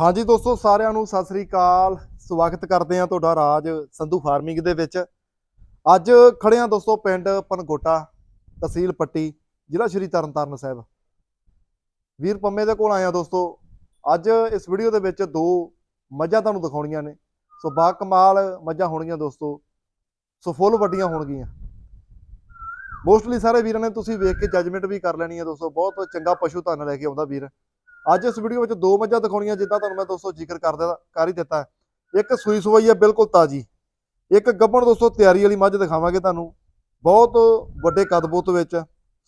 ਹਾਂਜੀ ਦੋਸਤੋ, ਸਾਰਿਆਂ ਨੂੰ ਸਤਿ ਸ੍ਰੀ ਅਕਾਲ। ਸਵਾਗਤ ਕਰਦੇ ਹਾਂ ਤੁਹਾਡਾ ਰਾਜ ਸੰਧੂ ਫਾਰਮਿੰਗ ਦੇ ਵਿੱਚ। ਅੱਜ ਖੜੇ ਹਾਂ ਦੋਸਤੋ, ਪਿੰਡ ਪਨਗੋਟਾ, ਤਹਿਸੀਲ ਪੱਟੀ, ਜ਼ਿਲ੍ਹਾ ਸ਼੍ਰੀ ਤਰਨਤਾਰਨ ਸਾਹਿਬ। ਵੀਰ ਪੰਮੇ ਦੇ ਕੋਲ ਆਏ ਹਾਂ ਦੋਸਤੋ। ਅੱਜ ਇਸ ਵੀਡੀਓ ਦੇ ਵਿੱਚ ਦੋ ਮੱਝਾਂ ਤੁਹਾਨੂੰ ਦਿਖਾਉਣੀਆਂ ਨੇ। ਸੋ ਬਾ ਕਮਾਲ ਮੱਝਾਂ ਹੋਣਗੀਆਂ ਦੋਸਤੋ। ਸੋ ਫੁੱਲ ਵੱਡੀਆਂ ਹੋਣਗੀਆਂ। ਮੋਸਟਲੀ ਸਾਰੇ ਵੀਰਾਂ ਨੇ ਤੁਸੀਂ ਵੇਖ ਕੇ ਜੱਜਮੈਂਟ ਵੀ ਕਰ ਲੈਣੀ ਹੈ ਦੋਸਤੋ। ਬਹੁਤ ਚੰਗਾ ਪਸ਼ੂ ਧਨ ਲੈ ਕੇ ਆਉਂਦਾ ਵੀਰ। ਅੱਜ ਇਸ ਵੀਡੀਓ ਵਿੱਚ ਦੋ ਮੱਝਾਂ ਦਿਖਾਉਣੀਆਂ ਜਿੱਦਾਂ ਤੁਹਾਨੂੰ ਮੈਂ ਦੋਸਤੋ ਜ਼ਿਕਰ ਕਰ ਦਿੱਤਾ ਕਰ ਹੀ ਦਿੱਤਾ ਇੱਕ ਸੂਈ ਸਵਾਈ ਹੈ, ਬਿਲਕੁਲ ਤਾਜੀ। ਇੱਕ ਗੱਭਣ ਦੋਸਤੋ ਤਿਆਰੀ ਵਾਲੀ ਮੱਝ ਦਿਖਾਵਾਂਗੇ ਤੁਹਾਨੂੰ। ਬਹੁਤ ਵੱਡੇ ਕਦਬੋਤ ਵਿੱਚ।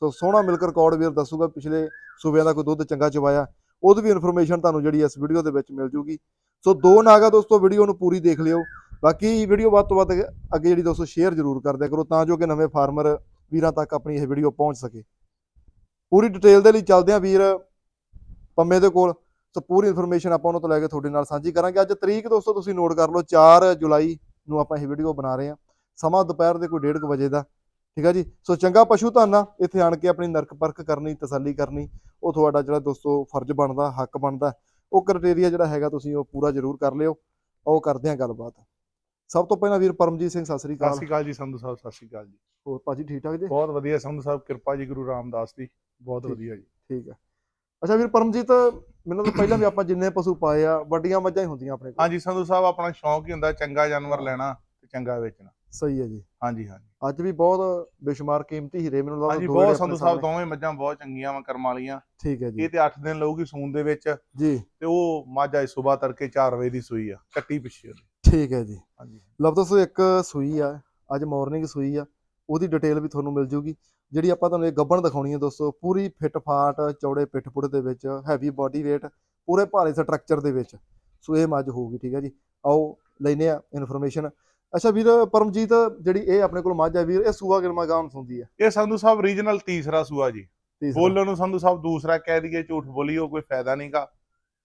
ਸੋ ਸੋਹਣਾ ਮਿਲਕ ਰਿਕਾਰਡ ਵੀਰ ਦੱਸੂਗਾ, ਪਿਛਲੇ ਸੂਬਿਆਂ ਦਾ ਕੋਈ ਦੁੱਧ ਚੰਗਾ ਚਵਾਇਆ ਉਹਦੀ ਵੀ ਇਨਫੋਰਮੇਸ਼ਨ ਤੁਹਾਨੂੰ ਜਿਹੜੀ ਇਸ ਵੀਡੀਓ ਦੇ ਵਿੱਚ ਮਿਲ ਜੂਗੀ। ਸੋ ਦੋ ਨਾਗਾ ਦੋਸਤੋ, ਵੀਡੀਓ ਨੂੰ ਪੂਰੀ ਦੇਖ ਲਿਓ। ਬਾਕੀ ਵੀਡੀਓ ਵੱਧ ਤੋਂ ਵੱਧ ਅੱਗੇ ਜਿਹੜੀ ਦੋਸਤੋ ਸ਼ੇਅਰ ਜ਼ਰੂਰ ਕਰ ਕਰੋ, ਤਾਂ ਜੋ ਕਿ ਨਵੇਂ ਫਾਰਮਰ ਵੀਰਾਂ ਤੱਕ ਆਪਣੀ ਇਹ ਵੀਡੀਓ ਪਹੁੰਚ ਸਕੇ। ਪੂਰੀ ਡਿਟੇਲ ਦੇ ਲਈ ਚੱਲਦੇ ਹਾਂ ਵੀਰ। ਪੰਮੇ ਦੇ ਕੋਲ। ਸੋ ਪੂਰੀ ਇਨਫੋਰਮੇਸ਼ਨ ਆਪਾਂ ਉਹਨਾਂ ਤੋਂ ਲੈ ਕੇ ਤੁਹਾਡੇ ਨਾਲ ਸਾਂਝੀ ਕਰਾਂਗੇ। ਅੱਜ ਤਰੀਕ ਦੋਸਤੋ ਤੁਸੀਂ ਨੋਟ ਕਰ ਲਓ 4 ਜੁਲਾਈ ਨੂੰ ਆਪਾਂ ਇਹ ਵੀਡੀਓ ਬਣਾ ਰਹੇ ਹਾਂ। ਸਮਾਂ ਦੁਪਹਿਰ ਦੇ ਕੋਈ 1:30 ਵਜੇ ਦਾ। ਠੀਕ ਹੈ ਜੀ? ਸੋ ਚੰਗਾ ਪਸ਼ੂ ਧਨ ਇੱਥੇ ਆਣ ਕੇ ਆਪਣੀ ਨਰਕ ਪਰਖ ਕਰਨੀ ਤਸੱਲੀ ਕਰਨੀ ਉਹ ਤੁਹਾਡਾ ਜਿਹੜਾ ਦੋਸਤੋ ਫਰਜ਼ ਬਣਦਾ ਹੱਕ ਬਣਦਾ ਉਹ ਕ੍ਰਾਈਟੇਰੀਆ ਜਿਹੜਾ ਹੈਗਾ ਤੁਸੀਂ ਉਹ ਪੂਰਾ ਜ਼ਰੂਰ ਕਰ ਲਿਓ। ਉਹ ਕਰਦੇ ਹਾਂ ਗੱਲਬਾਤ। ਸਭ ਤੋਂ ਪਹਿਲਾਂ ਵੀਰ ਪਰਮਜੀਤ ਸਿੰਘ ਸਤਿ ਸ੍ਰੀ ਸਤਿ ਅਕਾਲ ਸ਼੍ਰੀ ਅਕਾਲ ਜੀ ਸੰਧੂ ਸਾਹਿਬ ਸਤਿ ਸ਼੍ਰੀ ਅਕਾਲ ਜੀ। ਹੋਰ ਭਾਜੀ ਠੀਕ ਠਾਕ ਜੀ? ਬਹੁਤ ਵਧੀਆ ਸੰਧੂ ਸਾਹਿਬ ਕਿਰਪਾ ਜੀ ਗੁਰੂ ਰਾਮਦਾਸ ਦੀ। ਬਹੁਤ। ਵਧੀਆ ਜੀ। ਠੀਕ ਹੈ ਅੱਛਾ ਵੀਰ ਪਰਮਜੀਤ ਮੈਨੂੰ ਤਾਂ ਪਹਿਲਾਂ ਵੀ ਆਪਾਂ ਜਿੰਨੇ ਪਸ਼ੂ ਪਾਏ ਆ ਵੱਡੀਆਂ ਮੱਝਾਂ ਹੀ ਹੁੰਦੀਆਂ ਆਪਣੇ ਕੋਲ। ਹਾਂਜੀ ਸੰਧੂ ਸਾਹਿਬ ਆਪਣਾ ਸ਼ੌਂਕ ਹੀ ਹੁੰਦਾ ਚੰਗਾ ਜਾਨਵਰ ਲੈਣਾ ਤੇ ਚੰਗਾ ਵੇਚਣਾ। ਸਹੀ ਹੈ ਜੀ। ਹਾਂਜੀ ਹਾਂਜੀ। ਅੱਜ ਵੀ ਬਹੁਤ ਬੇਸ਼ੁਮਾਰ ਕੀਮਤੀ ਹੀਰੇ ਮੈਨੂੰ ਲੱਗਦਾ ਹਾਂਜੀ ਬਹੁਤ ਸੰਧੂ ਸਾਹਿਬ ਦੋਵੇਂ ਮੱਝਾਂ ਬਹੁਤ ਚੰਗੀਆਂ ਵਾ ਕਰਮ ਵਾਲੀਆਂ। ਠੀਕ ਹੈ ਜੀ। ਇਹ ਤੇ 8 ਦਿਨ ਲਊਗੀ ਸੂਣ ਦੇ ਵਿੱਚ। ਜੀ। ਤੇ ਉਹ ਮੱਝ ਅੱਜ ਸਵੇਰ ਤੜਕੇ 4 ਵਜੇ ਦੀ ਸੂਈ ਆ ਕੱਟੀ ਪਿੱਛੇ ਉਹਦੀ। ਠੀਕ ਹੈ ਜੀ। ਹਾਂਜੀ। ਲਓ ਦੋਸਤੋ ਇੱਕ ਸੂਈ ਆ ਅੱਜ ਮਾਰਨਿੰਗ ਸੂਈ ਆ ਉਹਦੀ ਡਿਟੇਲ ਵੀ ਤੁਹਾਨੂੰ ਮਿਲ ਜੂਗੀ। ਜਿਹੜੀ ਆਪਾਂ ਤੁਹਾਨੂੰ ਇਹ ਗੱਬਣ ਦਿਖਾਉਣੀ ਹੈ ਦੋਸਤੋ ਪੂਰੀ ਫਿੱਟ ਫਾਟ ਚੌੜੇ ਪਿੱਠ ਪੁੱਠ ਦੇ ਵਿੱਚ ਹੈਵੀ ਬਾਡੀ weight ਪੂਰੇ ਭਾਰੇ ਸਟਰਕਚਰ ਦੇ ਵਿੱਚ। ਸੋ ਇਹ ਮੱਝ ਹੋਊਗੀ ਠੀਕ ਹੈ ਜੀ। ਆਓ ਲੈਨੇ ਆ ਇਨਫੋਰਮੇਸ਼ਨ ਅੱਛਾ ਵੀਰ ਪਰਮਜੀਤ ਜਿਹੜੀ ਇਹ ਆਪਣੇ ਕੋਲ ਮੱਝ ਹੈ ਵੀਰ ਇਹ ਸੂਆ ਗਿਰਮਾ ਗਾਉਂ ਹੁੰਦੀ ਹੈ? ਇਹ ਸੰਧੂ ਸਾਹਿਬ ਰੀਜਨਲ ਤੀਸਰਾ ਸੂਆ ਜੀ। ਬੋਲਣ ਨੂੰ ਸੰਧੂ ਸਾਹਿਬ ਦੂਸਰਾ ਕਹਿ ਦਈਏ ਝੂਠ ਬੋਲੀਓ ਕੋਈ ਫਾਇਦਾ ਨਹੀਂਗਾ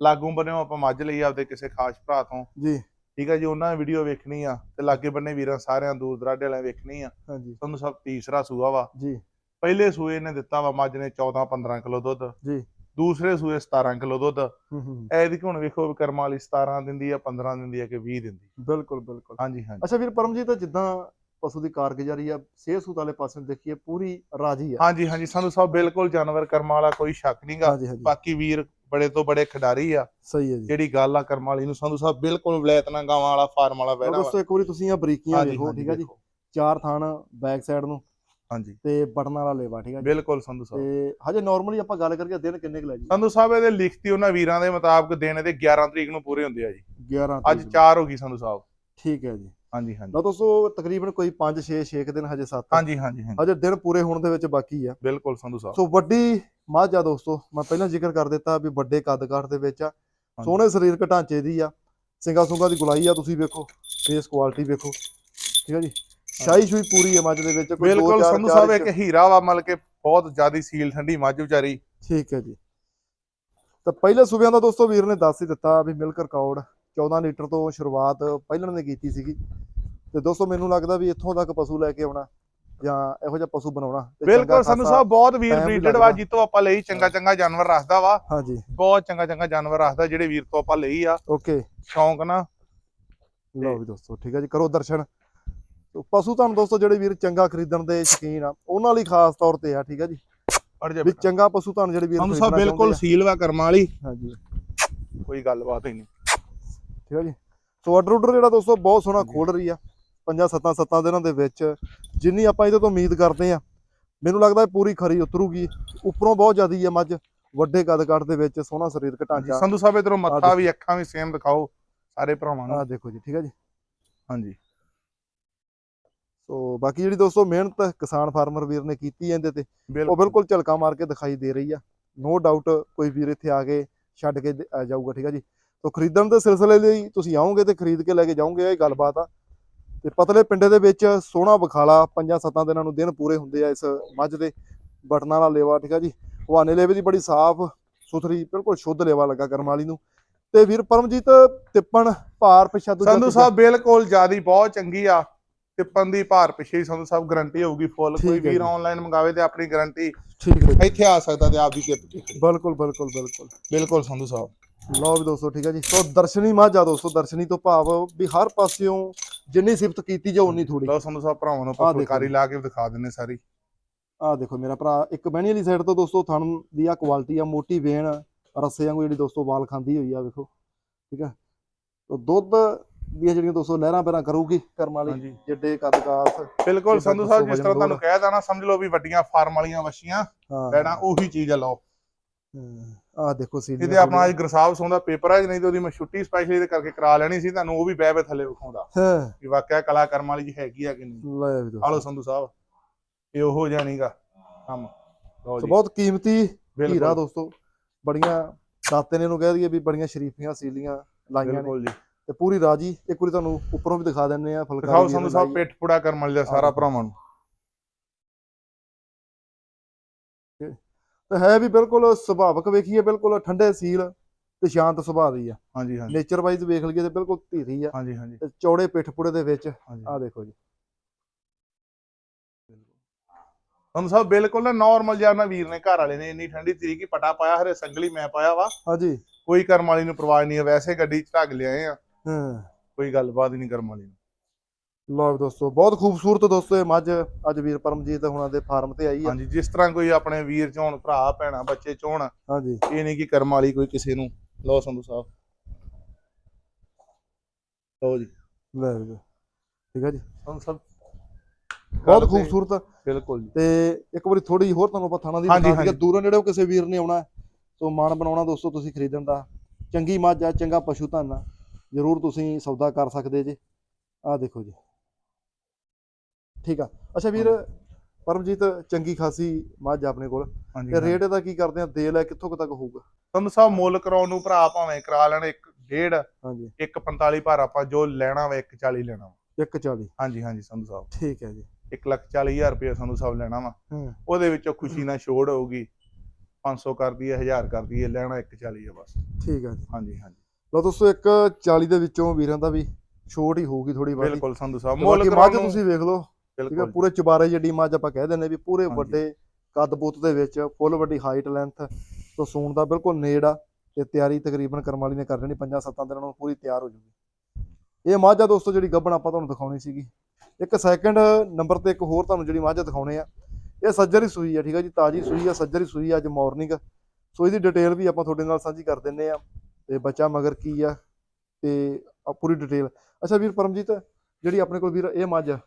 ਲਾਗੂ ਬੰਨਿਓ ਆਪਾਂ ਮੱਝ ਲਈ ਆਪਦੇ ਕਿਸੇ ਖਾਸ ਭਰਾ ਤੋਂ। ਜੀ। ਠੀਕ ਹੈ ਜੀ ਉਹਨਾਂ ਨੇ ਵੀਡੀਓ ਵੇਖਣੀ ਆ ਤੇ ਲਾਗੇ ਬੰਨੇ ਵੀਰਾਂ ਸਾਰਿਆਂ ਦੂਰ ਦਰਾਡੇ ਵਾਲਿਆਂ ਵੇਖਣੀ ਆ। ਹਾਂਜੀ। ਤੁਹਾਨੂੰ ਸਭ ਤੀਸਰਾ ਸੂਆ ਵਾ। ਜੀ। ਪਹਿਲੇ ਸੂਏ ਨੇ ਦਿੱਤਾ ਵਾ ਮੱਝ ਨੇ 14 15 ਕਿਲੋ ਦੁੱਧ। ਜੀ। ਦੂਸਰੇ ਸੂਏ 17 ਕਿਲੋ ਦੁੱਧ। ਹੂੰ ਹੂੰ ਐਦੀ ਹੁਣ ਵੇਖੋ ਵੀ ਕਰਮ ਵਾਲੀ 17 ਦਿੰਦੀ ਆ 15 ਦਿੰਦੀ ਆ ਕਿ 20 ਦਿੰਦੀ। ਬਿਲਕੁਲ ਬਿਲਕੁਲ। ਹਾਂਜੀ ਹਾਂਜੀ। ਅੱਛਾ ਵੀਰ ਪਰਮਜੀਤ ਜਿੱਦਾਂ ਪਸ਼ੂ ਦੀ ਕਾਰਗੁਜ਼ਾਰੀ ਆ ਸਿਹਤ ਸੂਤ ਵਾਲੇ ਪਾਸੇ ਦੇਖੀਏ ਪੂਰੀ ਰਾਜੀ ਆ। ਹਾਂਜੀ ਹਾਂਜੀ ਸਾਨੂੰ ਸਭ ਬਿਲਕੁਲ ਜਾਨਵਰ ਕਰਮ ਵਾਲਾ ਕੋਈ ਸ਼ੱਕ ਨਹੀਂਗਾ ਹਾਂਜੀ ਹਾਂਜੀ। ਬਾਕੀ ਵੀਰ ਬੜੇ ਤੋਂ ਬੜੇ ਖਿਡਾਰੀ ਆ। ਸਹੀ ਹੈ ਜੀ। ਜਿਹੜੀ ਗੱਲ ਆ ਕਰਮ ਵਾਲੀ ਨੂੰ ਸੰਧੂ ਸਾਹਿਬ ਬਿਲਕੁਲ ਵਲੈਤਨਾ ਗਾਵਾਂ ਵਾਲਾ ਫਾਰਮ ਵਾਲਾ ਲਓ ਬੈਠਾ ਵਾ ਦੋਸਤੋ ਇੱਕ ਵਾਰੀ ਤੁਸੀਂ ਆ ਬਰੀਕੀਆਂ ਦੇਖੋ ਠੀਕ ਹੈ ਜੀ। ਚਾਰ ਥਾਣ ਬੈਕ ਸਾਈਡ ਨੂੰ। ਹਾਂਜੀ। ਤੇ ਬਟਨ ਵਾਲਾ ਲੇਵਾ ਠੀਕ ਹੈ ਜੀ? ਬਿਲਕੁਲ ਸੰਧੂ ਸਾਹਿਬ। ਤੇ ਹਜੇ ਨਾਰਮਲੀ ਆਪਾਂ ਗੱਲ ਕਰੀਏ ਦਿਨ ਕਿੰਨੇ ਕੁ ਲੈ ਜੀ ਸੰਧੂ ਸਾਹਿਬ ਇਹਦੇ ਲਿਖਤੀ ਉਹਨਾਂ ਵੀਰਾਂ ਦੇ ਮੁਤਾਬਕ ਦਿਨ ਇਹਦੇ 11 ਤਰੀਕ ਨੂੰ ਪੂਰੇ ਹੁੰਦੇ ਆ ਜੀ। 11 ਅੱਜ ਤਰੀਕ ਨੂੰ। 4 ਹੋ ਗਈ ਸੰਧੂ ਸਾਹਿਬ। ਠੀਕ ਹੈ ਜੀ। ਹਾਂਜੀ ਹਾਂਜੀ। ਲਓ ਦੋਸਤੋ ਤਕਰੀਬਨ ਕੋਈ 5 6 6 ਦਿਨ ਹਜੇ 7 ਹਾਂਜੀ ਹਾਂਜੀ ਹਾਂਜੀ। ਹਜੇ ਦਿਨ ਪੂਰੇ ਹੋਣ ਦੇ ਵਿੱਚ ਬਾਕੀ ਆ। ਬਿਲਕੁਲ ਸੰਧੂ ਸਾਹਿਬ। ਸੋ ਵੱਡੀ ਮੱਝ ਆ ਦੋਸਤੋ ਮੈਂ ਪਹਿਲਾਂ ਜ਼ਿਕਰ ਕਰ ਦਿੱਤਾ ਵੀ ਵੱਡੇ ਕੱਦ ਕਾਠ ਦੇ ਵਿੱਚ ਆ। ਸੋਹਣੇ ਸਰੀਰਕ ਢਾਂਚੇ ਦੀ ਆ। ਸਿੰਗਾ ਸੁੰਗਾ ਦੀ ਗੁਲਾਈ ਆ ਤੁਸੀਂ ਵੇਖੋ। ਫੇਸ ਕੁਆਲਿਟੀ ਵੇਖੋ। ਠੀਕ ਹੈ ਜੀ? ਸ਼ਾਹੀ ਸ਼ੂਈ ਪੂਰੀ ਹੈ ਮੱਝ ਦੇ ਵਿੱਚ ਕੋਈ ਦੋ, ਬਿਲਕੁਲ ਸੰਧੂ ਸਾਹਿਬ ਇੱਕ ਹੀਰਾ ਵਾ ਮਤਲਬ ਕਿ ਬਹੁਤ ਜ਼ਿਆਦੀ ਸੀਲ ਠੰਡੀ ਮੱਝ ਵਿਚਾਰੀ। ਠੀਕ ਹੈ ਜੀ। ਤਾਂ ਪਹਿਲੇ ਸੂਬਿਆਂ ਦਾ ਦੋਸਤੋ ਵੀਰ ਨੇ ਦੱਸ ਹੀ ਦਿੱਤਾ ਵੀ ਮਿਲਕ ਰਿਕਾਰਡ 14 ਲੀਟਰ ਤੋਂ ਸ਼ੁਰੂਆਤ ਪਹਿਲਣ ਨੇ ਕੀਤੀ ਸੀਗੀ। ਤੇ ਦੋਸਤੋ ਮੈਨੂੰ ਲੱਗਦਾ ਵੀ ਇੱਥੋਂ ਤੱਕ ਪਸ਼ੂ ਲੈ ਕੇ ਆਉਣਾ ਜਾਂ ਇਹੋ ਜਿਹਾ ਪਸ਼ੂ ਬਣਾਉਣਾ ਬਿਲਕੁਲ ਸੰਧੂ ਖਾਸਾ- ਸਾਹਿਬ ਬਹੁਤ ਵੀਰ ਬਰੀਡਡ ਵਾ। ਜਿੱਤੋਂ ਆਪਾਂ ਲਈ ਚੰਗਾ ਚੰਗਾ ਜਾਨਵਰ ਰੱਖਦਾ ਵਾ। ਹਾਂਜੀ। ਬਹੁਤ ਚੰਗਾ ਚੰਗਾ ਜਾਨਵਰ ਰੱਖਦਾ ਜਿਹੜੇ ਵੀਰ ਤੋਂ ਆਪਾਂ ਲਈ ਆ। ਓਕੇ। ਸ਼ੌਂਕ ਨਾ। ਲਓ ਵੀ ਦੋਸਤੋ ਠੀਕ ਹੈ ਜੀ ਕਰੋ ਦਰਸ਼ਨ। ਤੋ ਪਸ਼ੂ ਤੁਹਾਨੂੰ ਦੋਸਤੋ ਜਿਹੜੇ ਵੀਰ ਚੰਗਾ ਖਰੀਦਣ ਦੇ ਸ਼ੌਕੀਨ ਆ ਉਹਨਾਂ ਲਈ ਖਾਸ ਤੌਰ ਤੇ ਆ ਠੀਕ ਹੈ ਜੀ? ਅੜ ਜਾ ਵੀ ਚੰਗਾ ਪਸ਼ੂ ਤੁਹਾਨੂੰ ਜਿਹੜੇ ਵੀਰ ਖਰੀਦਣਾ ਬਿਲਕੁਲ ਚਾਹੁੰਦੇ ਸੀਲ ਵਾ ਕਰਮਾਂ ਵਾਲੀ। ਆ। ਹਾਂਜੀ। ਕੋਈ ਗੱਲਬਾਤ ਹੀ ਨਹੀਂ। ਠੀਕ ਹੈ ਜੀ? ਸੋ ਆਰਡਰ ਆਰਡਰ ਜਿਹੜਾ ਦੋਸਤੋ ਬਹੁਤ ਸੋਹਣਾ। ਖੋਲ ਰਹੀ ਆ ਪੰਜਾਂ ਸੱਤਾਂ ਸੱਤਾਂ ਦਿਨਾਂ ਦੇ ਵਿੱਚ। ਜਿੰਨੀ ਆਪਾਂ ਇਹਦੇ ਤੋਂ ਉਮੀਦ ਕਰਦੇ ਆ ਮੈਨੂੰ ਲੱਗਦਾ ਇਹ ਪੂਰੀ ਖਰੀ ਉਤਰੂਗੀ। ਉੱਪਰੋਂ ਬਹੁਤ ਜ਼ਿਆਦੀ ਆ ਮੱਝ ਵੱਡੇ ਕੱਦ ਕੱਦ ਦੇ ਵਿੱਚ ਸੋਹਣਾ ਸਰੀਰਕ ਢਾਂਚਾ। ਸੰਧੂ ਸਾਹਿਬ ਇਧਰੋਂ ਮੱਥਾ। ਵੀ ਅੱਖਾਂ ਵੀ ਸੇਮ ਦਿਖਾਓ ਸਾਰੇ ਭਰਾਵਾਂ ਨੂੰ। ਆ ਦੇਖੋ ਜੀ ਠੀਕ ਹੈ ਜੀ? ਹਾਂਜੀ। ਸੋ ਬਾਕੀ ਜਿਹੜੀ ਦੋਸਤੋ ਮਿਹਨਤ ਕਿਸਾਨ ਫਾਰਮਰ ਵੀਰ ਨੇ ਕੀਤੀ ਇਹਦੇ ਤੇ ਉਹ ਬਿਲਕੁਲ। ਝਲਕਾ ਮਾਰ ਕੇ ਦਿਖਾਈ ਦੇ ਰਹੀ ਆ। ਨੋ ਡਾਊਟ ਕੋਈ ਵੀਰ ਇੱਥੇ ਆ ਕੇ ਛੱਡ ਕੇ ਜਾਊਗਾ ਠੀਕ ਆ ਜੀ? ਸੋ ਖਰੀਦਣ ਦੇ ਸਿਲਸਿਲੇ ਲਈ ਤੁਸੀਂ ਆਓਗੇ ਤੇ ਖਰੀਦ ਕੇ ਲੈ ਕੇ ਜਾਓਗੇ ਇਹ ਗੱਲਬਾਤ ਆ। ਤੇ ਪਤਲੇ ਪਿੰਡੇ ਦੇ ਵਿੱਚ ਸੋਹਣਾ ਬਖਾਲਾ ਪੰਜਾਂ ਸੱਤਾਂ ਦਿਨਾਂ ਨੂੰ ਦਿਨ ਪੂਰੇ ਹੁੰਦੇ ਆ ਇਸ ਮੱਝ ਦੇ ਬਟਨਾਂ ਵਾਲਾ ਲੇਵਾ ਠੀਕ ਆ ਜੀ? ਹਵਾਨੇ ਲੇਵੇ ਦੀ ਬੜੀ ਸਾਫ਼ ਸੁਥਰੀ ਬਿਲਕੁਲ ਸ਼ੁੱਧ ਲੇਵਾ ਲੱਗਾ ਕਰਮ ਵਾਲੀ ਨੂੰ। ਤੇ ਵੀਰ ਪਰਮਜੀਤ ਤਿੱਪਣ ਭਾਰ ਪਿਛਾ ਦੂਜਾ ਸੰਧੂ ਸਾਹਿਬ ਬਿਲਕੁਲ ਜਿਆਦੀ ਬਹੁਤ ਚੰਗੀ ਆ। ਟਿੱਪਣ ਦੀ ਭਾਰ ਪਿੱਛੇ ਹੀ ਸੰਧੂ ਸਾਹਿਬ ਗਾਰੰਟੀ ਹੋਊਗੀ ਫੁੱਲ ਕੋਈ ਵੀਰ। ਆਨਲਾਈਨ ਮੰਗਾਵੇ ਤੇ ਆਪਣੀ ਗਾਰੰਟੀ ਠੀਕ ਹੈ। ਇੱਥੇ ਆ ਸਕਦਾ ਤੇ ਆਪ ਦੀ ਟਿੱਪ ਬਿਲਕੁਲ ਬਿਲਕੁਲ ਬਿਲਕੁਲ। ਬਿਲਕੁਲ ਸੰਧੂ ਸਾਹਿਬ। ਲਓ ਵੀ ਦੋਸਤੋ ਠੀਕ ਹੈ ਜੀ। ਸੋ ਦਰਸ਼ਨੀ ਮੱਝ ਆ ਦੋਸਤੋ ਦਰਸ਼ਨੀ ਤੋਂ ਭਾਵ ਵੀ ਹਰ ਪਾਸਿਓਂ ਜਿੰਨੀ ਸਿਫਤ ਕੀਤੀ ਜਾ ਉਨੀ ਥੋੜੀ ਲਓ ਸੰਧੂ ਸਾਹਿਬ ਭਰਾਵਾਂ ਨੂੰ ਆਪਾਂ ਫੁਲਕਾਰੀ। ਲਾ ਕੇ ਦਿਖਾ ਦਿੰਨੇ ਸਾਰੀ। ਆਹ ਦੇਖੋ ਮੇਰਾ ਭਰਾ ਇੱਕ ਬਹਿਣੀ ਵਾਲੀ ਸਾਈਡ ਤੋਂ ਦੋਸਤੋ ਥਣ ਦੀ ਆ ਕੁਆਲਿਟੀ ਆ ਮੋਟੀ ਵੇਣ ਰੱਸੇ ਵਾਂਗੂ ਜਿਹੜੀ ਦੋਸਤੋ ਵਾਲ ਖਾਂਦੀ ਹੋਈ ਆ ਵੇਖੋ। ਠੀਕ ਆ ਤੋ ਦੁੱਧ ਦੀਆਂ ਜਿਹੜੀਆਂ ਦੋਸਤੋ ਲਹਿਰਾਂ ਪੈਰਾਂ ਕਰੂਗੀ ਕਰਮ ਵਾਲੀ ਜਿੱਡੇ ਕੱਦ ਕਾਸ ਬਿਲਕੁਲ ਸੰਧੂ ਸਾਹਿਬ ਜਿਸ ਤਰ੍ਹਾਂ ਤੁਹਾਨੂੰ ਕਹਿ ਨਾ ਸਮਝ ਲਓ ਵੀ ਵੱਡੀਆਂ ਫਾਰਮ ਵਾਲੀਆਂ ਵਛੀਆਂ ਹਾਂ। ਲੈਣਾ ਉਹੀ ਚੀਜ਼ ਆ ਲਓ। ਆਹ ਦੇਖੋ ਸੀ ਇਹਦੇ ਆਪਣਾ ਅੱਜ ਗਰਸਾਬ ਸੌਂਦਾ ਪੇਪਰ ਹੈ ਨਹੀਂ ਤੇ ਉਹਦੀ ਮੈਂ ਛੁੱਟੀ ਸਪੈਸ਼ਲੀ ਤੇ ਕਰਕੇ ਕਰਾ ਲੈਣੀ ਸੀ ਤੁਹਾਨੂੰ ਉਹ ਵੀ ਬਹਿ ਬਹਿ ਥੱਲੇ ਵਿਖਾਉਂਦਾ ਹਾਂ। ਕਿ ਵਾਕਿਆ ਕਲਾ ਕਰਮ ਵਾਲੀ ਜੀ ਹੈਗੀ ਆ ਕਿ ਨਹੀਂ? ਲੈ ਵੀ ਆਲੋ ਸੰਧੂ ਸਾਹਿਬ ਇਹ ਉਹੋ ਨਹੀਂਗਾ ਕੰਮ। ਬਹੁਤ ਕੀਮਤੀ ਹੀਰਾ ਦੋਸਤੋ ਬੜੀਆਂ ਦਾਤੇ ਨੇ ਇਹਨੂੰ ਕਹਿ ਦਈਏ ਵੀ ਬੜੀਆਂ ਸ਼ਰੀਫੀਆਂ ਸੀਲੀਆਂ ਲਾਈਆਂ ਨੇ। ਬਿਲਕੁਲ ਜੀ। ਤੇ ਪੂਰੀ ਰਾਜੀ ਇੱਕ ਵਾਰੀ ਤੁਹਾਨੂੰ ਉੱਪਰੋਂ ਵੀ ਦਿਖਾ ਦਿੰਨੇ ਆ ਫੁਲਕਾਰੀ ਦਿਖਾਓ ਸੰਧੂ ਸਾਹਿਬ ਪੇਟ ਪੁੜਾ ਕਰਮ ਵਾਲੀ ਦਾ ਸਾਰਾ ਭਰਾਵਾਂ ਨੂੰ। ਤੇ ਹੈ ਵੀ ਬਿਲਕੁਲ ਸੁਭਾਵਕ ਵੇਖੀਏ ਬਿਲਕੁਲ ਠੰਡੇ ਸੀਲ ਤੇ ਸ਼ਾਂਤ ਸੁਭਾਅ ਦੀ ਆ। ਹਾਂਜੀ ਹਾਂਜੀ। ਨੇਚਰ ਵਾਈਜ਼ ਵੇਖ ਲਈਏ ਤੇ ਬਿਲਕੁਲ ਧੀਰੀ ਆ। ਹਾਂਜੀ ਹਾਂਜੀ। ਤੇ ਚੌੜੇ ਪਿੱਠ ਪੁੜੇ ਦੇ ਵਿੱਚ ਆਹ ਦੇਖੋ ਜੀ। ਸੰਧੂ ਸਾਹਿਬ ਬਿਲਕੁਲ ਨਾ ਨਾਰਮਲ ਜਿਹਾ ਨਾ ਵੀਰ ਨੇ ਘਰ ਵਾਲੇ ਨੇ ਇੰਨੀ ਠੰਡੀ ਤਰੀਕ ਹੀ ਪਟਾ ਪਾਇਆ ਹਰੇ ਸੰਗਲੀ ਮੈਂ ਪਾਇਆ ਵਾ। ਹਾਂਜੀ। ਕੋਈ ਕਰਮ ਵਾਲੀ ਨੂੰ ਪਰਵਾਹ ਨਹੀਂ ਹੈ ਵੈਸੇ ਗੱਡੀ ਚ ਢੱਗ ਲਿਆਏ ਆ। ਹਾਂ ਕੋਈ ਗੱਲਬਾਤ ਹੀ ਨਹੀਂ ਕਰਮ ਵਾਲੀ। ਵੀ ਦੋਸਤੋ ਬਹੁਤ ਖੂਬਸੂਰਤ ਦੋਸਤੋ ਇਹ ਮੱਝ। ਅੱਜ ਵੀਰ ਪਰਮਜੀਤ ਹੁਣਾਂ ਦੇ ਫਾਰਮ ਤੇ ਆਈ ਆ। ਹਾਂਜੀ ਜਿਸ ਤਰ੍ਹਾਂ ਕੋਈ ਆਪਣੇ ਵੀਰ ਚੋਣ ਭਰਾ ਭੈਣਾ ਬੱਚੇ ਚੋਣ ਹਾਂਜੀ। ਇਹ ਨਹੀਂ ਕਿ ਕਰਮ ਵਾਲੀ ਕੋਈ ਕਿਸੇ ਨੂੰ। ਲਓ ਸੰਧੂ ਸਾਹਿਬ। ਲਓ ਜੀ। ਲੈ ਜੀ। ਠੀਕ ਹੈ ਜੀ? ਸੰਧੂ ਸਾਹਿਬ ਬਹੁਤ ਖੂਬਸੂਰਤ। ਬਿਲਕੁਲ ਜੀ। ਤੇ ਇੱਕ ਵਾਰੀ ਥੋੜੀ ਹੋਰ ਤੁਹਾਨੂੰ ਆਪਾਂ ਥਾਣਾ ਦੀ ਦਈਏ। ਹਾਂਜੀ। ਦੂਰੋਂ ਨੇੜੇੋਂ ਕਿਸੇ ਵੀਰ ਨੇ ਆਉਣਾ ਹੈ, ਸੋ ਮਨ ਬਣਾਉਣਾ ਦੋਸਤੋ ਤੁਸੀਂ ਖਰੀਦਣ ਦਾ। ਚੰਗੀ ਮੱਝ ਆ ਚੰਗਾ ਪਸ਼ੂ ਧਨ ਆ। ਜ਼ਰੂਰ ਤੁਸੀਂ ਸੌਦਾ ਕਰ ਸਕਦੇ ਜੇ। ਆਹ ਦੇਖੋ ਜੀ। ਠੀਕ ਆ। ਅੱਛਾ ਵੀਰ ਪਰਮਜੀਤ ਚੰਗੀ ਖਾਸੀ ਮੱਝ ਆਪਣੇ ਕੋਲ। ਤੇ ਰੇਟ ਇਹਦਾ ਕੀ ਕਰਦੇ ਆ? ਦੇ ਲੈ ਕਿੱਥੋਂ ਕੁ ਤੱਕ ਹੋਊਗਾ? ਸੰਧੂ ਸਾਹਿਬ ਮੁੱਲ ਕਰਾਉਣ ਨੂੰ ਭਰਾ ਭਾਵੇਂ ਕਰਾ ਲੈਣ ਇੱਕ ਡੇਢ ਹਾਂਜੀ। 145 ਪਰ ਆਪਾਂ ਜੋ ਲੈਣਾ ਵਾ 140 ਲੈਣਾ ਵਾ। 140 ਹਾਂਜੀ ਹਾਂਜੀ ਸੰਧੂ ਸਾਹਿਬ। ਠੀਕ ਹੈ ਜੀ। 1 ਲੱਖ 40 ਹਜ਼ਾਰ ਰੁਪਏ ਸੰਧੂ ਸਾਹਿਬ ਲੈਣਾ ਵਾ। ਹਾਂ। ਉਹਦੇ ਵਿੱਚੋਂ ਖੁਸ਼ੀ ਨਾਲ ਛੋੜ ਹੋਊਗੀ। 500 ਕਰਦੀ ਹੈ 1000 ਕਰਦੀ ਹੈ ਲੈਣਾ 140 ਹੈ ਬਸ। ਠੀਕ ਹੈ ਜੀ। ਹਾਂਜੀ ਹਾਂਜੀ। ਲਓ ਦੋਸਤੋ 140 ਦੇ ਵਿੱਚੋਂ ਵੀਰਾਂ ਦਾ ਵੀ ਛੋਟ ਹੀ ਹੋਊਗੀ ਥੋੜੀ ਬਾਤੀ ਬਿਲਕੁਲ ਸੰਧੂ ਸਾਹਿਬ। ਮੁੱਲ ਮੱਝ ਤੁਸੀਂ ਵੇਖ ਲਓ ਠੀਕ ਹੈ ਪੂਰੇ ਚੁਬਾਰੇ ਜੱਡੀ ਮੱਝ ਆਪਾਂ ਕਹਿ ਦਿੰਦੇ ਵੀ ਪੂਰੇ। ਵੱਡੇ ਕੱਦ ਬੁੱਤ ਦੇ ਵਿੱਚ ਫੁੱਲ ਵੱਡੀ ਹਾਈਟ ਲੈਂਥ ਤੋਂ ਸੂਣ ਦਾ ਬਿਲਕੁਲ ਨੇੜ ਆ ਤੇ ਤਿਆਰੀ ਤਕਰੀਬਨ ਕਰਮ ਵਾਲੀ ਨੇ ਕਰ ਲੈਣੀ ਪੰਜਾਂ ਸੱਤਾਂ ਦਿਨਾਂ ਨੂੰ ਪੂਰੀ ਤਿਆਰ ਹੋ ਜੂਗੀ। ਇਹ ਮੱਝ ਆ ਦੋਸਤੋ ਜਿਹੜੀ ਗੱਭਣ ਆਪਾਂ ਤੁਹਾਨੂੰ ਦਿਖਾਉਣੀ ਸੀਗੀ। ਇੱਕ ਸੈਕੰਡ ਨੰਬਰ ਤੇ ਇੱਕ ਹੋਰ ਤੁਹਾਨੂੰ ਜਿਹੜੀ ਮੱਝ ਦਿਖਾਉਣੇ ਆ। ਇਹ ਸੱਜਰ ਸੂਈ ਆ ਠੀਕ ਆ ਜੀ ਤਾਜੀ ਸੂਈ ਆ ਸੱਜਰ ਸੂਈ ਆ ਅੱਜ ਮਾਰਨਿੰਗ ਸੋ ਇਹਦੀ ਡਿਟੇਲ ਵੀ ਆਪਾਂ ਤੁਹਾਡੇ ਨਾਲ ਸਾਂਝੀ ਕਰ ਦਿੰਨੇ ਆ। ਤੇ ਬੱਚਾ ਮਗਰ ਕੀ ਆ ਤੇ ਆ ਪੂਰੀ ਡਿਟੇਲ ਅੱਛਾ ਵੀਰ ਪਰਮਜੀਤ ਜਿਹੜੀ ਆਪਣੇ ਕੋਲ ਵੀਰ ਇਹ ਮੱਝ ਆ।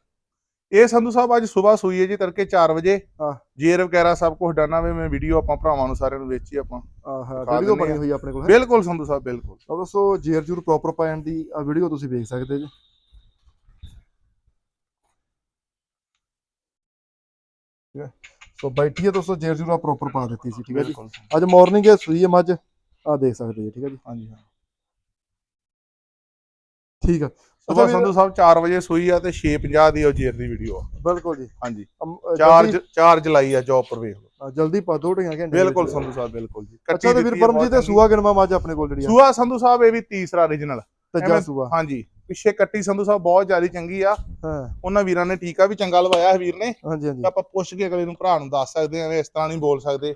ਇਹ ਸੰਧੂ ਸਾਹਿਬ ਅੱਜ ਸਵੇਰ ਸੂਈ ਹੈ ਜੀ ਤੜਕੇ 4 ਵਜੇ। ਹਾਂ। ਜੇਰ ਵਗੈਰਾ ਸਭ ਕੁਝ ਡਾਨਾ ਵੇ ਮੈਂ ਵੀਡੀਓ ਆਪਾਂ ਭਰਾਵਾਂ ਨੂੰ ਸਾਰਿਆਂ ਨੂੰ ਵੇਚੀ ਆਪਾਂ। ਆਹ ਵੀਡੀਓ ਬਣੀ ਆ। ਹੋਈ ਆ ਆਪਣੇ ਕੋਲ। ਬਿਲਕੁਲ ਸੰਧੂ ਸਾਹਿਬ ਬਿਲਕੁਲ। ਤਾਂ ਦੋਸਤੋ ਜੇਰ ਜੂਰ ਪ੍ਰੋਪਰ ਪਾਉਣ ਦੀ ਆ ਵੀਡੀਓ ਤੁਸੀਂ ਵੇਖ ਸਕਦੇ ਜੀ। ਸੋ ਬੈਠੀ ਹੈ ਦੋਸਤੋ ਜੇਰ ਜੂਰ ਪ੍ਰੋਪਰ ਪਾ ਦਿੱਤੀ ਸੀ ਠੀਕ ਹੈ ਜੀ। ਅੱਜ ਮਾਰਨਿੰਗ ਹੈ ਸੂਈ ਹੈ ਮੱਝ। ਆ ਦੇਖ ਸਕਦੇ ਜੀ ਠੀਕ ਹੈ ਜੀ? ਹਾਂਜੀ ਹਾਂ। ਠੀਕ ਹੈ ਸਵੇਰ ਵੀਰ- ਸੰਧੂ ਸਾਹਿਬ 4 ਵਜੇ ਸੂਈ ਆ ਤੇ 6:50 ਦੀ ਉਹ ਜੇਰ ਦੀ ਵੀਡੀਓ ਆ। ਬਿਲਕੁਲ ਜੀ। ਹਾਂਜੀ। ਅਮ, ਅ, 4 ਜਲਦੀ- 4 ਜੁਲਾਈ ਆ ਜੌਬ ਪਰ ਵੇਖ ਲਓ। ਅ, ਜਲਦੀ ਪਾ ਦੋ ਢੀਆਂ ਘੰਟੇ ਬਿਲਕੁਲ। ਸੰਧੂ ਸਾਹਿਬ ਬਿਲਕੁਲ ਜੀ। ਅੱਛਾ ਤੇ ਵੀਰ ਦਿੱਤੀ ਆ ਪਰਮਜੀਤ ਬਹੁਤ ਤੇ ਸੂਆ ਗਿਣਵਾ ਮੱਝ ਆਪਣੇ ਕੋਲ ਜਿਹੜੀ ਆ। ਸੂਆ ਸੰਧੂ ਸਾਹਿਬ ਇਹ ਵੀ ਤੀਸਰਾ ਓਰੀਜਨਲ ਤੀਜਾ ਐਵੇਂ- ਸੂਆ। ਹਾਂਜੀ। ਪਿੱਛੇ ਕੱਟੀ ਸੰਧੂ ਸਾਹਿਬ ਬਹੁਤ ਜ਼ਿਆਦਾ ਚੰਗੀ ਆ। ਹਾਂ। ਉਹਨਾਂ ਵੀਰਾਂ ਨੇ ਟੀਕਾ ਵੀ ਚੰਗਾ ਲਵਾਇਆ ਹੈ ਵੀਰ ਨੇ। ਹਾਂਜੀ ਹਾਂਜੀ। ਤੇ ਆਪਾਂ ਪੁੱਛ ਕੇ ਅਗਲੇ ਨੂੰ ਭਰਾ ਨੂੰ ਦੱਸ ਸਕਦੇ ਆ ਇਸ ਤਰ੍ਹਾਂ ਨਹੀਂ ਬੋਲ ਸਕਦੇ।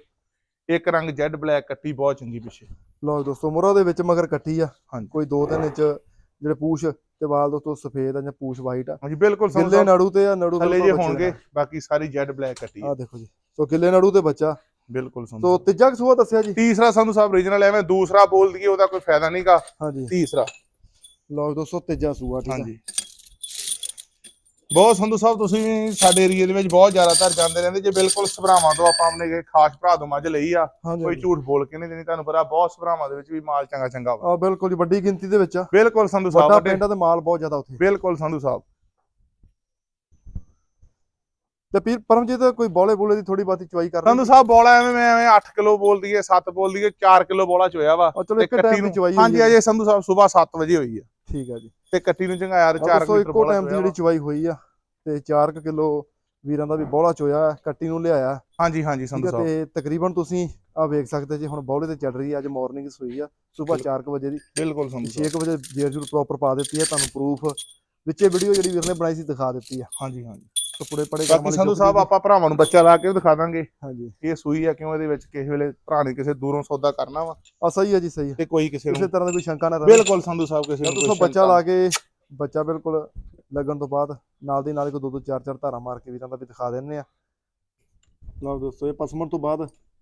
ਇੱਕ ਰੰਗ ਜੈਡ ਬਲੈਕ ਕੱਟੀ ਬਹੁਤ ਚੰਗੀ ਪਿੱਛੇ। ਲਓ ਜੀ ਦੋਸਤੋ ਮੁਰਾ ਦੇ ਵਿੱਚ ਮਗਰ ਕੱਟੀ ਆ। ਹਾਂਜੀ। ਕੋਈ 2-3 ਇੰਚ ਜਿਹੜੇ ਪੂਛ ਤੇ ਵਾਲ ਦੋਸਤੋ ਸਫੇਦ ਆ ਜਾਂ ਪੂਛ ਵਾਈਟ ਆ। ਹਾਂਜੀ ਬਿਲਕੁਲ ਗਿੱਲੇ ਨਾੜੂ ਤੇ ਆ ਨਾੜੂ ਥੱਲੇ ਜੇ ਹੋਣਗੇ ਬਾਕੀ ਸਾਰੀ ਜੈਡ ਬਲੈਕ ਕੱਟੀ। ਆ। ਦੇਖੋ ਜੀ। ਸੋ ਗਿੱਲੇ ਨਾੜੂ ਤੇ ਬੱਚਾ। ਬਿਲਕੁਲ ਸੰਧੂ ਸੋ। ਤੀਜਾ ਕਸੂਆ ਦੱਸਿਆ ਜੀ। ਤੀਸਰਾ ਸੰਧੂ ਸਾਹਿਬ ਓਰੀਜਨਲ ਐਵੇਂ ਦੂਸਰਾ ਬੋਲ ਦਈਏ ਉਹਦਾ ਕੋਈ ਫਾਇਦਾ ਨਹੀਂਗਾ ਹਾਂਜੀ। ਤੀਸਰਾ। ਲਓ ਦੋਸਤੋ ਤੀਜਾ ਸੂਆ ਠੀਕ ਆ। ਹਾਂਜੀ। ਬਹੁਤ ਸੰਧੂ ਸਾਹਿਬ ਤੁਸੀਂ ਸਾਡੇ ਏਰੀਏ ਦੇ ਵਿੱਚ ਬਹੁਤ ਜ਼ਿਆਦਾਤਰ ਜਾਂਦੇ ਰਹਿੰਦੇ। ਜੇ ਬਿਲਕੁਲ ਸਭਰਾਵਾਂ ਤੋਂ ਆਪਾਂ ਆਪਣੇ ਖਾਸ ਭਰਾ ਤੋਂ ਮੱਝ ਲਈ ਆ ਕੋਈ ਝੂਠ ਬੋਲ ਕੇ ਨਹੀਂ ਦੇਣੀ ਤੁਹਾਨੂੰ ਪਤਾ ਬਹੁਤ ਸਭਰਾਵਾਂ ਦੇ ਵਿੱਚ ਵੀ ਮਾਲ ਚੰਗਾ ਚੰਗਾ ਵਾ। ਆ ਬਿਲਕੁਲ ਜੀ ਵੱਡੀ ਗਿਣਤੀ ਦੇ ਵਿੱਚ ਆ। ਬਿਲਕੁਲ ਸੰਧੂ ਸਾਹਿਬ ਵੱਡਾ ਪਿੰਡ ਤੇ ਮਾਲ ਬਹੁਤ ਜ਼ਿਆਦਾ ਉੱਥੇ। ਬਿਲਕੁਲ ਸੰਧੂ ਸਾਹਿਬ। ਤੇ ਪੀਰ ਪਰਮਜੀਤ ਕੋਈ ਬੋਲੇ ਬੋਲੇ ਦੀ ਥੋੜੀ ਬਾਤੀ ਚੁਆਈ ਕਰ ਸੰਧੂ ਸਾਹਿਬ ਬੋਲਾ ਐਵੇਂ ਮੈਂ ਐਵੇਂ 8 ਕਿਲੋ ਬੋਲ ਦਈਏ 7 ਬੋਲ ਦਈਏ 4 ਕਿਲੋ ਬੋਲਾ ਚੋਇਆ ਵਾ। ਤੇ ਇੱਕ ਕੱਟੀ ਟਾਈਮ ਦੀ ਨੂੰ ਚੁਆਈ ਹਾਂਜੀ। ਅਜੇ ਸੰਧੂ ਸਾਹਿਬ ਸਵੇਰ 7 ਵਜੇ ਹੋਈ ਆ। ਠੀਕ ਆ ਜੀ। ਤੇ ਕੱਟੀ ਨੂੰ ਚੰਗਾਇਆ ਆ 4 ਦੋਸਤੋ ਲੀਟਰ ਇੱਕੋ ਟਾਈਮ ਦੀ ਜਿਹੜੀ ਚੁਆਈ ਹੋਈ ਆ ਤੇ 4 ਕਿਲੋ ਵੀਰਾਂ ਦਾ ਵੀ ਬੋਲਾ ਚੋਇਆ ਕੱਟੀ ਨੂੰ ਲਿਆਇਆ। ਹਾਂਜੀ ਹਾਂਜੀ ਸੰਧੂ ਆ ਸਾਹਿਬ। ਤੇ ਤਕਰੀਬਨ ਤੁਸੀਂ ਆ ਵੇਖ ਸਕਦੇ ਜੀ ਹੁਣ ਬੌਲੇ ਤੇ ਚੱਲ ਰਹੀ ਹੈ ਅੱਜ ਮਾਰਨਿੰਗ ਸੂਈ ਆ ਸਵੇਰ 4 ਵਜੇ ਦੀ। ਬਿਲਕੁਲ ਸੰਧੂ ਸਾਹਿਬ। 6 ਵਜੇ ਜੇਰ ਜੂਰ ਪ੍ਰੋਪਰ ਪਾ ਦਿੱਤੀ ਹੈ ਤੁਹਾਨੂੰ ਪ੍ਰੂਫ ਵਿੱਚੇ ਵੀਡੀਓ ਜਿਹੜੀ ਵੀਰ ਨੇ ਬਣਾਈ ਸੀ ਦਿਖਾ ਦਿੱਤੀ ਆ। ਹਾਂਜੀ ਹਾਂਜੀ। ਟੁਕੜੇ ਪੜੇ ਬਾਕੀ ਸੰਧੂ ਸਾਹਿਬ ਆਪਾਂ ਭਰਾਵਾਂ ਨੂੰ ਬੱਚਾ ਲਾ ਕੇ ਵੀ ਦਿਖਾ ਦਾਂਗੇ। ਹਾਂਜੀ। ਇਹ ਸੂਈ ਆ ਕਿਉਂ ਇਹਦੇ ਵਿੱਚ ਕਿਸੇ ਵੇਲੇ ਭਰਾ ਨੇ ਕਿਸੇ ਦੂਰੋਂ ਸੌਦਾ ਕਰਨਾ ਵਾ? ਆ ਸਹੀ ਹੈ ਜੀ ਸਹੀ ਹੈ ਤੇ ਕੋਈ ਕਿਸੇ ਕਿਸੇ ਨੂੰ ਤਰ੍ਹਾਂ ਦੀ ਕੋਈ ਸ਼ੰਕਾ ਨਾ ਰਹੇ। ਬਿਲਕੁਲ ਸੰਧੂ ਸਾਹਿਬ ਕਿਸੇ ਨੂੰ ਤੁਸੀਂ ਬੱਚਾ ਲਾ ਕੇ ਬੱਚਾ ਬਿਲਕੁਲ ਲੱਗਣ ਤੋਂ ਬਾਅਦ ਨਾਲ ਦੀ ਨਾਲ ਕੋਈ ਦੋ ਦੋ ਚਾਰ ਚਾਰ ਧਾਰਾਂ ਮਾਰ ਕੇ ਵੀਰਾਂ ਦਾ ਵੀ ਦਿਖਾ ਦਿੰਨੇ ਆ। ਲਓ ਦੋਸਤੋ ਇਹ ਪਸਮਣ ਤੋਂ ਬਾਅਦ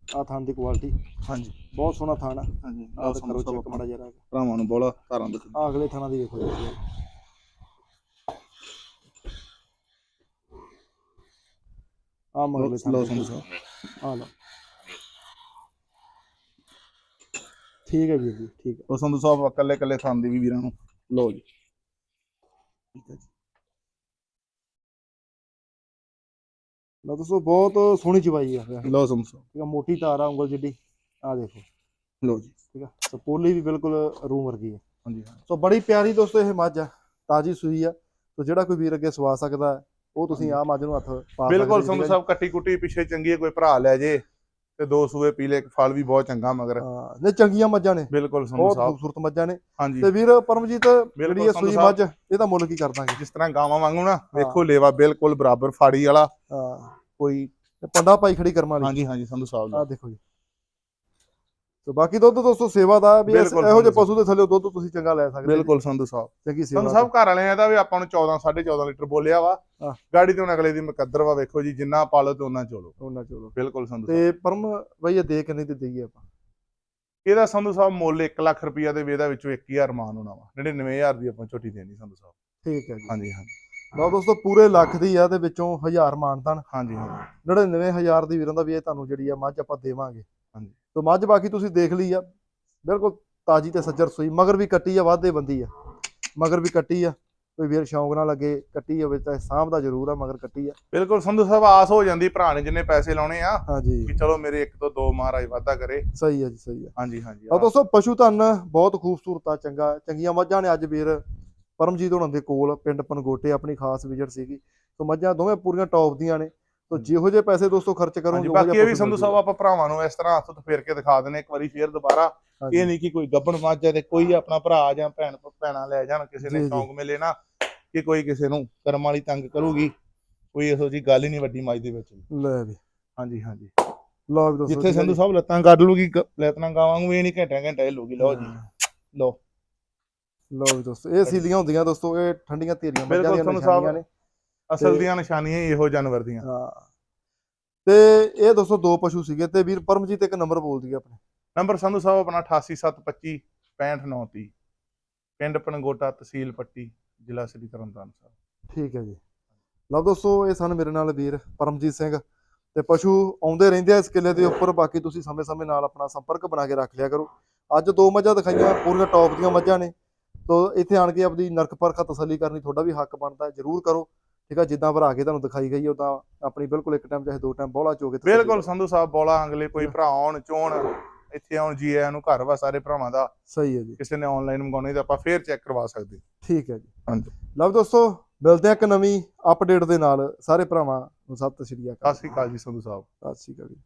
ਆ ਥਾਨ ਦੀ ਕੁਆਲਿਟੀ ਹਾਂਜੀ। ਬਹੁਤ ਸੋਹਣਾ ਥਾਨ ਆ। ਹਾਂਜੀ। ਆਹ ਕਰੋ ਚੈੱਕ ਮਾੜਾ ਜਰਾ ਭਰਾਵਾਂ ਨੂੰ ਬੋਲਾ ਧਾਰਾਂ ਆ ਅਗਲੇ ਥਾਨਾਂ ਦੀ ਵੇਖੋ ਜੀ। ਆ ਮਗਲੇ ਥਾਂ ਲਓ ਦੀ। ਸੰਧੂ ਸਾਹਿਬ ਆ ਲਓ। ਠੀਕ ਹੈ ਵੀਰ ਜੀ ਠੀਕ ਹੈ। ਉਹ ਸੰਧੂ ਸਾਹਿਬ ਇਕੱਲੇ ਇਕੱਲੇ ਥਾਂ ਦੀ ਵੀ ਵੀਰਾਂ ਨੂੰ। ਲਓ ਜੀ। ਠੀਕ ਹੈ ਜੀ। ਲਓ ਦੋਸਤੋ ਬਹੁਤ ਸੋਹਣੀ ਚਵਾਈ ਆ ਠੀਕ ਲਓ ਸੰਧੂ ਸਾਹਿਬ। ਆ ਮੋਟੀ ਤਾਰ ਆ ਉਂਗਲ ਜਿੱਡੀ। ਆ ਦੇਖੋ। ਲਓ ਜੀ। ਠੀਕ ਆ ਤੇ ਪੋਲੀ ਵੀ ਬਿਲਕੁਲ ਰੂਮ ਵਰਗੀ ਹੈ ਹਾਂਜੀ ਹਾਂ। ਸੋ ਬੜੀ ਪਿਆਰੀ ਦੋਸਤੋ ਇਹ ਮੱਝ ਆ। ਤਾਜੀ ਸੂਈ ਆ। ਸੋ ਜਿਹੜਾ ਕੋਈ ਵੀਰ ਅੱਗੇ ਸਵਾ ਸਕਦਾ ਹੈ, ਉਹ ਤੁਸੀਂ ਆ ਮੱਝ ਨੂੰ ਹੱਥ ਪਾ ਬਿਲਕੁਲ ਸੰਧੂ। ਸਾਹਿਬ ਕੱਟੀ ਕੁੱਟੀ ਪਿੱਛੇ ਚੰਗੀ ਕੋਈ ਭਰਾ ਲੈ ਜੇ ਤੇ ਦੋ ਸੂਏ ਪੀਲੇ ਫਲ ਵੀ ਬਹੁਤ ਚੰਗਾ ਮਗਰ। ਹਾਂ ਨੇ ਚੰਗੀਆਂ ਮੱਝਾਂ ਨੇ। ਬਿਲਕੁਲ ਸੰਧੂ ਬਹੁਤ ਸਾਹਿਬ। ਖੂਬਸੂਰਤ ਮੱਝਾਂ ਨੇ। ਹਾਂਜੀ। ਤੇ ਵੀਰ ਪਰਮਜੀਤ ਜਿਹੜੀ ਇਹ ਸੂਈ। ਮੱਝ ਇਹਦਾ ਮੁੱਲ ਕੀ ਕਰ ਦਾਂਗੇ ਜਿਸ ਤਰ੍ਹਾਂ ਗਾਵਾਂ ਵਾਂਗੂ ਨਾ ਵੇਖੋ ਲੇਵਾ ਬਿਲਕੁਲ ਬਰਾਬਰ ਫਾੜੀ ਵਾਲਾ। ਹਾਂ। ਕੋਈ ਪੰਡਾ ਪਾਈ ਖੜੀ ਕਰਮ ਵਾਲੀ। ਹਾਂਜੀ ਹਾਂਜੀ ਸੰਧੂ ਸਾਹਿਬ ਆ ਦੇਖੋ ਜੀ। ਤੇ ਬਾਕੀ ਦੁੱਧ ਦੋਸਤੋ ਸੇਵਾ ਦਾ ਵੀ ਇਹੋ ਜਿਹੇ ਪਸ਼ੂ ਦੇ ਥੱਲੇ ਦੁੱਧ ਤੁਸੀਂ ਚੰਗਾ ਲੈ ਸਕਦੇ। ਬਿਲਕੁਲ ਸੰਧੂ ਸਾਹਿਬ। ਚੰਗੀ ਸੇਵਾ ਸੰਧੂ ਸਾਹਿਬ ਘਰ ਵਾਲਿਆਂ ਦਾ ਵੀ ਆਪਾਂ ਨੂੰ 14 14.5 ਲੀਟਰ ਬੋਲਿਆ ਵਾ। ਗਾੜੀ ਤੇ ਹੁਣ ਅਗਲੇ ਦੀ ਮੁਕੱਦਰ ਵਾ ਵੇਖੋ ਜੀ ਜਿੰਨਾ ਪਾਲੋ ਤੇ ਉਹਨਾਂ ਚੋਲੋ। ਉਹਨਾਂ ਚਲੋ। ਬਿਲਕੁਲ ਸੰਧੂ ਸਾਹਿਬ। ਤੇ ਪਰਮ ਬਈ ਇਹ ਦੇ ਕਿੰਨੇ ਦੀ ਦਈਏ ਆਪਾਂ। ਇਹਦਾ ਸੰਧੂ ਸਾਹਿਬ ਮੁੱਲ 1 ਲੱਖ ਰੁਪਈਆ ਦੇ ਵੇਦਾ ਵਿੱਚੋਂ 21000 ਮਾਨ ਹੋਣਾ ਵਾ। 99000 ਦੀ ਆਪਾਂ ਝੋਟੀ ਦੇਣੀ ਸੰਧੂ ਸਾਹਿਬ। ਠੀਕ ਹੈ ਜੀ। ਹਾਂਜੀ ਹਾਂਜੀ। ਲਓ ਦੋਸਤੋ ਪੂਰੇ ਲੱਖ ਦੀ ਆ ਤੇ ਵਿੱਚੋਂ 1000 ਮਾਨਤਨ ਹਾਂਜੀ ਹਾਂਜੀ। 99000 ਦੀ ਵੀਰਾਂ ਦਾ ਵੀ ਇਹ ਤੁਹਾਨੂੰ ਜਿਹੜੀ ਆ ਮੱਝ ਆਪਾਂ ਦੇਵਾਂਗੇ। ਤੇ ਮੱਝ ਬਾਕੀ ਤੁਸੀਂ ਦੇਖ ਲਈ ਆ। ਬਿਲਕੁਲ ਤਾਜੀ ਤੇ ਸੱਜਰ ਸੂਈ ਮਗਰ ਵੀ ਕੱਟੀ ਆ ਵਾਧੇ ਬੰਦੀ ਆ। ਮਗਰ ਵੀ ਕੱਟੀ ਆ ਕੋਈ ਵੀਰ ਸ਼ੌਂਕ ਨਾਲ ਲੱਗੇ ਕੱਟੀ ਹੋਵੇ ਤਾਂ ਸਾਂਭਦਾ ਜ਼ਰੂਰ ਆ ਮਗਰ ਕੱਟੀ ਆ। ਬਿਲਕੁਲ ਸੰਧੂ ਸਾਹਿਬ ਆਸ ਹੋ ਜਾਂਦੀ ਭਰਾ ਨੇ ਜਿੰਨੇ ਪੈਸੇ ਲਾਉਣੇ ਆ ਹਾਂਜੀ। ਕਿ ਚਲੋ ਮੇਰੇ ਇੱਕ ਤੋਂ ਦੋ ਮਹਾਰਾਜ ਵਾਧਾ ਕਰੇ। ਸਹੀ ਆ ਜੀ ਸਹੀ ਆ। ਹਾਂਜੀ ਹਾਂਜੀ ਆ ਦੋਸਤੋ ਪਸ਼ੂ ਧਨ ਬਹੁਤ ਖੂਬਸੂਰਤ ਆ ਚੰਗਾ। ਚੰਗੀਆਂ ਮੱਝਾਂ ਨੇ ਅੱਜ ਵੀਰ ਪਰਮਜੀਤ ਹੋਣਾ ਦੇ ਕੋਲ ਪਿੰਡ ਪਨਗੋਟੇ ਆਪਣੀ ਖਾਸ ਵਿਜ਼ਿਟ ਸੀਗੀ। ਸੋ ਮੱਝਾਂ ਦੋਵੇਂ ਪੂਰੀਆਂ ਟੌਪ ਦੀਆਂ ਨੇ। ਸੋ ਜਿਹੋ ਜਿਹੇ ਪੈਸੇ ਦੋਸਤੋ ਖਰਚ ਕਰੋਗੇ ਬਾਕੀ ਇਹ ਵੀ ਸੰਧੂ ਸਾਹਿਬ ਆਪਾਂ ਭਰਾਵਾਂ ਨੂੰ ਇਸ ਤਰ੍ਹਾਂ ਹੱਥ ਤੋਂ ਫੇਰ ਕੇ ਦਿਖਾ ਦਿੰਦੇ ਇੱਕ ਵਾਰੀ ਫੇਰ ਦੁਬਾਰਾ। ਇਹ ਨਹੀਂ ਕਿ ਕੋਈ ਗੱਬਣ ਹੈ ਤੇ ਕੋਈ ਆਪਣਾ ਭਰਾ ਜਾਂ ਭੈਣ ਭੈਣਾ ਲੈ ਜਾਣ ਕਿਸੇ ਜੀ, ਨੇ ਜੀ। ਸ਼ੌਂਕ ਮਿਲੇ ਨਾ ਕਿ ਕੋਈ ਕਿਸੇ ਨੂੰ ਕਰਮ ਵਾਲੀ ਤੰਗ ਕਰੂਗੀ ਕੋਈ ਇਹੋ ਜੀ ਗੱਲ ਹੀ ਨਹੀਂ ਵੱਡੀ ਮੱਝ ਦੇ ਵਿੱਚ ਲੈ ਵੀ। ਹਾਂਜੀ ਹਾਂਜੀ। ਲਓ ਵੀ ਦੋਸਤੋ ਜਿੱਥੇ ਸੰਧੂ ਜੀ। ਸਾਹਿਬ ਲੱਤਾਂ ਕੱਢ ਲੂਗੀ ਲੈਤਨਾ ਗਾਵਾਂ ਨੂੰ ਇਹ ਨਹੀਂ ਘੰਟਾ ਘੰਟਾ ਇਹ ਲੂਗੀ ਲਓ ਜੀ। ਲਓ। ਲਓ ਵੀ ਦੋਸਤੋ ਇਹ ਸੀਲੀਆਂ ਹੁੰਦੀਆਂ ਦੋਸਤੋ ਇਹ ਠੰਡੀਆਂ ਧੀਰੀਆਂ ਮੱਝਾਂ ਦੀਆਂ ਨਿਸ਼ਾਨੀਆਂ ਨੇ। ਅਸਲ ਦੀਆਂ ਨਿਸ਼ਾਨੀਆਂ ਹੀ ਇਹੋ ਜਾਨਵਰ ਦੀਆਂ। ਹਾਂ। ਤੇ ਇਹ ਦੋਸਤੋ ਦੋ ਪਸ਼ੂ ਸੀਗੇ ਤੇ ਵੀਰ ਪਰਮਜੀਤ ਇੱਕ ਨੰਬਰ ਬੋਲ ਦਈਏ ਆਪਣੇ। ਨੰਬਰ ਸੰਧੂ ਸਾਹਿਬ ਆਪਣਾ 8875 65930 ਪਿੰਡ ਪਨਗੋਟਾ ਤਹਿਸੀਲ ਪੱਟੀ ਜ਼ਿਲ੍ਹਾ ਸ੍ਰੀ ਤਰਨਤਾਰਨ ਸਾਹਿਬ। ਠੀਕ ਹੈ ਜੀ। ਲਓ ਦੋਸਤੋ ਇਹ ਸਨ ਮੇਰੇ ਨਾਲ ਵੀਰ ਪਰਮਜੀਤ ਸਿੰਘ ਤੇ ਪਸ਼ੂ ਆਉਂਦੇ ਰਹਿੰਦੇ ਆ ਇਸ ਕਿਲੇ ਦੇ ਉੱਪਰ। ਬਾਕੀ ਤੁਸੀਂ ਸਮੇਂ-ਸਮੇਂ ਨਾਲ ਆਪਣਾ ਸੰਪਰਕ ਬਣਾ ਕੇ ਰੱਖ ਲਿਆ ਕਰੋ। ਅੱਜ ਦੋ ਮੱਝਾਂ ਦਿਖਾਈਆਂ ਪੂਰੀਆਂ ਟੌਪ ਦੀਆਂ ਮੱਝਾਂ ਨੇ। ਤੋ ਇੱਥੇ ਆਣ ਕੇ ਆਪਣੀ ਨਰਕ ਪਰਖ ਤਸੱਲੀ ਕਰਨੀ ਤੁਹਾਡਾ ਵੀ ਹੱਕ ਬਣਦਾ ਹੈ ਜਰੂਰ ਕਰੋ। ਠੀਕ ਆ ਜਿੱਦਾਂ ਭਰਾ ਕੇ ਤੁਹਾਨੂੰ ਦਿਖਾਈ ਗਈ ਉਦਾਂ ਆਪਣੀ ਬਿਲਕੁਲ ਇੱਕ ਟਾਈਮ ਚਾਹੇ ਦੋ ਟਾਈਮ ਬੋਲਾ ਚੋ ਕੇ ਬਿਲਕੁਲ। ਸੰਧੂ ਸਾਹਿਬ ਬੋਲਾ ਅੰਗਲੇ ਕੋਈ ਭਰਾ ਆਉਣ ਚੋਣ ਇੱਥੇ ਆਉਣ ਜੀ ਆਇਆਂ ਨੂੰ ਘਰ ਵਾ ਸਾਰੇ ਭਰਾਵਾਂ ਦਾ। ਸਹੀ ਹੈ ਜੀ। ਕਿਸੇ ਨੇ ਆਨਲਾਈਨ ਮੰਗਾਉਣੇ ਤਾਂ ਆਪਾਂ ਫੇਰ ਚੈੱਕ ਕਰਵਾ ਸਕਦੇ ਠੀਕ ਹੈ ਜੀ। ਹਾਂਜੀ। ਲਓ ਦੋਸਤੋ ਮਿਲਦੇ ਆ ਇੱਕ ਨਵੀਂ ਅਪਡੇਟ ਦੇ ਨਾਲ। ਸਾਰੇ ਭਰਾਵਾਂ ਨੂੰ ਸਤਿ ਸ਼੍ਰੀ ਅਕਾਲ। ਸਤਿ ਸ੍ਰੀ ਅਕਾਲ ਜੀ ਸੰਧੂ ਸਾਹਿਬ। ਸਤਿ ਸ਼੍ਰੀ ਅਕਾਲ ਜੀ।